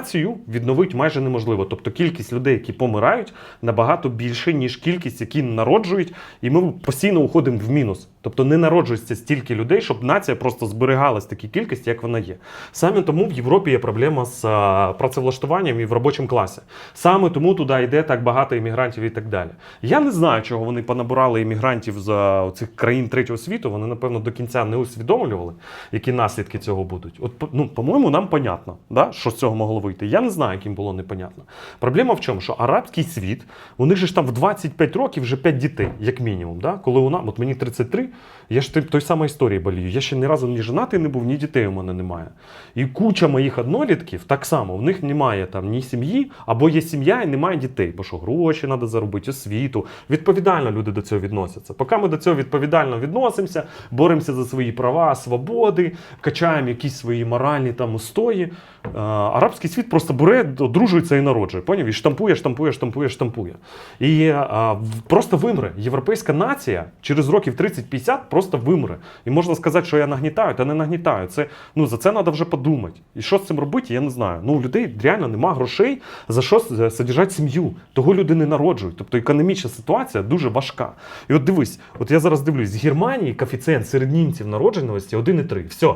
націю відновити майже неможливо. Тобто кількість людей, які помирають, набагато більше, ніж кількість, які народжують, і ми постійно уходимо в мінус. Тобто не народжується стільки людей, щоб нація просто зберігалась в такій кількості, як вона є. Саме тому в Європі є проблема з а, працевлаштуванням і в робочому класі. Саме тому туди йде так багато іммігрантів і так далі. Я не знаю, чого вони понабирали іммігрантів з цих країн третього світу. Вони, напевно, до кінця не усвідомлювали, які наслідки цього будуть. От, ну, по-моєму, нам понятно, да, що з цього могло вийти. Я не знаю, яким було непонятно. Проблема в чому? Що арабський світ, у них же ж там в 25 років вже 5 дітей, як мінімум. Да? Коли у нас, от мені 33, я ж той самої історії болію. Я ще ні разу ні женатий не був, ні дітей у мене немає. І куча моїх однолітків так само, в них немає там ні сім'ї, або є сім'я і немає дітей, бо що гроші треба заробити, освіту. Відповідально люди до цього відносяться. Поки ми до цього відповідально відносимося, боремося за свої права, свободи, качаємо якісь свої моральні там устої. е, Арабський світ просто бере, одружується і народжує. Поняв? І штампує, штампує, штампує, штампує. І е, просто вимре. Європейська нація через років 30-50 просто вимре. І можна сказати, що я нагнітаю, та не нагнітаю. Це, ну, за це треба вже подумати. І що з цим робити, я не знаю. Ну, у людей реально нема грошей за що с- содержати сім'ю. Того люди не народжують. Тобто економічна ситуація дуже важка. І от дивись, от я зараз дивлюсь, з Германії коефіцієнт серед німців народженості 1,3. Все.